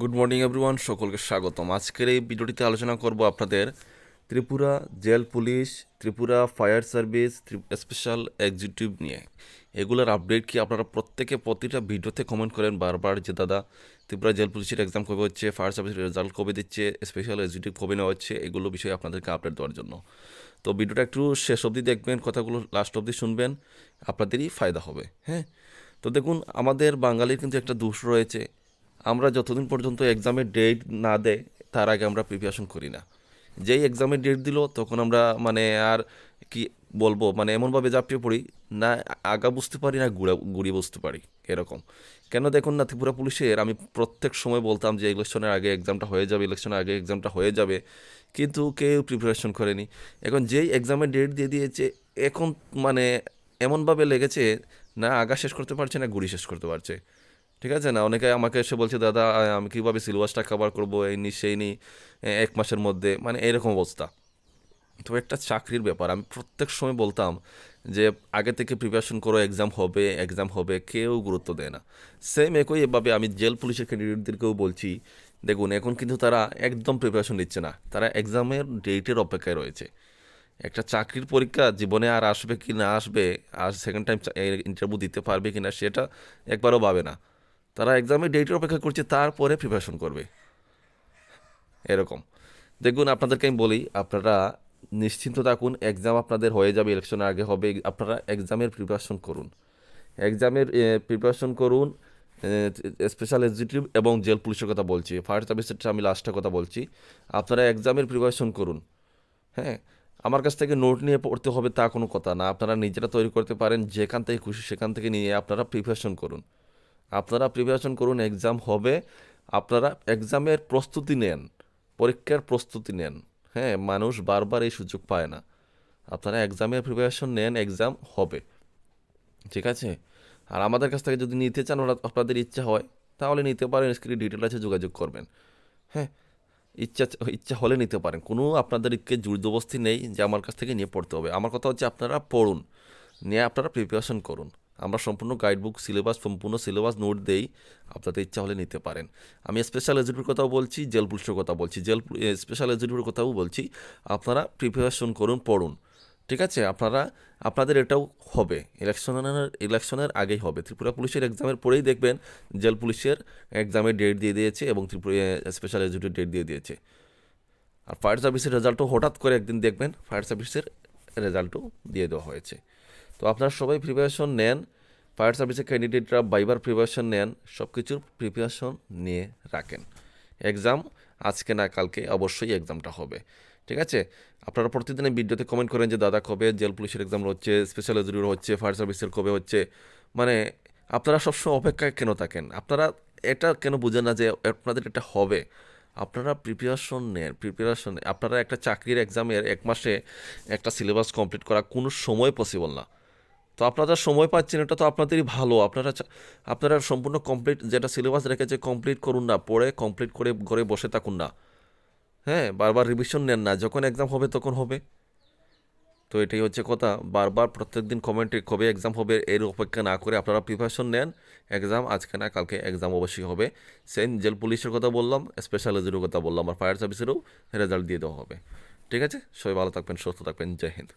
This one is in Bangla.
গুড মর্নিং এভরিওয়ান সকলকে স্বাগতম। আজকের এই ভিডিওটিতে আলোচনা করব আপনাদের Tripura jail police, Tripura fire service special executive নিয়ে। এগুলোর আপডেট কি আপনারা প্রত্যেকে প্রতিটা ভিডিওতে কমেন্ট করেন বারবার যে, দাদা, ত্রিপুরা জেল পুলিশের এক্সাম কবে হচ্ছে? ফায়ার সার্ভিসের রেজাল্ট কবে দিচ্ছে? স্পেশাল এক্সিকিউটিভ কবে নেওয়া হচ্ছে? এগুলো বিষয়ে আপনাদেরকে আপডেট দেওয়ার জন্য। তো ভিডিওটা একটু শেষ অবধি দেখবেন, কথাগুলো লাস্ট অবধি শুনবেন, আপনাদেরই ফায়দা হবে। হ্যাঁ? তো দেখুন, আমাদের বাঙালির কিন্তু একটা দোষ রয়েছে। আমরা যতদিন পর্যন্ত এক্সামের ডেট না দেয়, তার আগে আমরা প্রিপারেশন করি না। যেই এক্সামের ডেট দিল, তখন আমরা মানে আর কি বলব মানে এমনভাবে ঝাঁপিয়ে পড়ি, না আগা বুঝতে পারি, না গুড়া, গুড়িয়ে বুঝতে পারি, এরকম। কেন দেখুন না, ত্রিপুরা পুলিশের, আমি প্রত্যেক সময় বলতাম যে ইলেকশনের আগে এক্সামটা হয়ে যাবে ইলেকশনের আগে এক্সামটা হয়ে যাবে, কিন্তু কেউ প্রিপারেশন করেনি। এখন যেই এক্সামের ডেট দিয়ে দিয়েছে, এখন মানে এমনভাবে লেগেছে, না আগা শেষ করতে পারছে, না গুড়ি শেষ করতে পারছে। ঠিক আছে? না, অনেকে আমাকে এসে বলছে, দাদা আমি কীভাবে সিলেবাসটা কভার করব? এই নি, সেই নি এক মাসের মধ্যে। মানে এরকম অবস্থা। তো একটা চাকরির ব্যাপার। আমি প্রত্যেক সময় বলতাম যে, আগে থেকে প্রিপারেশন করো এক্সাম হবে এক্সাম হবে, কেউ গুরুত্ব দেয় না। সেম একই এভাবে আমি জেল পুলিশের ক্যান্ডিডেটদেরকেও বলছি, দেখুন, এখন কিন্তু তারা একদম প্রিপারেশন নিচ্ছে না। তারা এক্সামের ডেটের অপেক্ষায় রয়েছে। একটা চাকরির পরীক্ষা জীবনে আর আসবে কি না আসবে, আর সেকেন্ড টাইম ইন্টারভিউ দিতে পারবে কি না, সেটা একবারও ভাবে না। তারা এক্সামের ডেটের অপেক্ষা করছে, তারপরে প্রিপারেশন করবে। এরকম। দেখুন, আপনাদেরকে আমি বলি, আপনারা নিশ্চিন্ত থাকুন এক্সাম আপনাদের হয়ে যাবে ইলেকশনের আগে হবে, আপনারা এক্সামের প্রিপারেশন করুন। এক্সামের প্রিপারেশন করুন স্পেশাল এক্সিকিউটিভ এবং জেল পুলিশের কথা বলছি ফায়ার সার্ভিসের আমি লাস্টের কথা বলছি, আপনারা এক্সামের প্রিপারেশন করুন। হ্যাঁ আমার কাছ থেকে নোট নিয়ে পড়তে হবে, তা কোনো কথা না। আপনারা নিজেরা তৈরি করতে পারেন, যেখান থেকে খুশি সেখান থেকে নিয়ে আপনারা প্রিপারেশন করুন। আপনারা প্রিপারেশন করুন এক্সাম হবে। আপনারা এক্সামের প্রস্তুতি নেন, পরীক্ষার প্রস্তুতি নেন। হ্যাঁ মানুষ বারবার এই সুযোগ পায় না। আপনারা এক্সামের প্রিপারেশন নেন এক্সাম হবে। ঠিক আছে? আর আমাদের কাছ থেকে যদি নিতে চান, ওরা আপনাদের ইচ্ছা হয়, তাহলে নিতে পারেন, স্ক্রিনে ডিটেল আছে, যোগাযোগ করবেন। হ্যাঁ ইচ্ছা ইচ্ছা হলে নিতে পারেন। কোনো আপনাদেরকে জোরজবস্তি নেই যে আমার কাছ থেকে নিয়ে পড়তে হবে। আমার কথা হচ্ছে আপনারা পড়ুন, নিয়ে আপনারা প্রিপারেশন করুন। আমরা সম্পূর্ণ গাইডবুক সিলেবাস সম্পূর্ণ সিলেবাস নোট দেই, আপনাদের ইচ্ছা হলে নিতে পারেন। আমি স্পেশাল এজিটির কথাও বলছি জেল পুলিশের কথা বলছি জেল স্পেশাল এজিটির কথাও বলছি। আপনারা প্রিপারেশন করুন, পড়ুন, ঠিক আছে? আপনারা, আপনাদের এটাও হবে ইলেকশনের ইলেকশনের আগেই হবে। ত্রিপুরা পুলিশের এক্সামের পরেই দেখবেন জেল পুলিশের এক্সামের ডেট দিয়ে দিয়েছে এবং ত্রিপুরা স্পেশাল এজিটির ডেট দিয়ে দিয়েছে। আর ফায়ার সার্ভিসের রেজাল্টও হঠাৎ করে একদিন দেখবেন ফায়ার সার্ভিসের রেজাল্টও দিয়ে দেওয়া হয়েছে। তো আপনারা সবাই প্রিপারেশন নেন ফায়ার সার্ভিসের ক্যান্ডিডেটরা বাইবার প্রিপারেশন নেন সব কিছুর প্রিপারেশন নিয়ে রাখেন। এক্সাম আজকে না কালকে অবশ্যই এক্সামটা হবে, ঠিক আছে? আপনারা প্রতিদিন ভিডিওতে কমেন্ট করেন যে, দাদা, কবে জেল পুলিশের এক্সাম হচ্ছে স্পেশাল এজুরির হচ্ছে ফায়ার সার্ভিসের কবে হচ্ছে? মানে আপনারা সবসময় অপেক্ষায় কেন থাকেন? আপনারা এটা কেন বুঝেন না যে, আপনাদের এটা হবে? আপনারা প্রিপারেশন নেন প্রিপারেশন আপনারা একটা চাকরির এক্সামের এক মাসে একটা সিলেবাস কমপ্লিট করা কোনো সময় পসিবল না। তো আপনারা সময় পাচ্ছেন, এটা তো আপনাদেরই ভালো। আপনারা আপনারা সম্পূর্ণ কমপ্লিট যেটা সিলেবাস রেখেছে কমপ্লিট করুন না। পড়ে কমপ্লিট করে ঘরে বসে থাকুন না। হ্যাঁ বারবার রিভিশন নেন না। যখন এক্সাম হবে, তখন হবে। তো এটাই হচ্ছে কথা। বারবার প্রত্যেকদিন কমেন্টে কবে এক্সাম হবে, এর অপেক্ষা না করে আপনারা প্রিপারেশন নেন। এক্সাম আজকে না, কালকে এক্সাম অবশ্যই হবে। সেম জেল পুলিশের কথা বললাম স্পেশাল কথা বললাম, আর ফায়ার সার্ভিসেরও রেজাল্ট দিয়ে দেওয়া হবে। ঠিক আছে? সবাই ভালো থাকবেন, সুস্থ থাকবেন। জয় হিন্দ।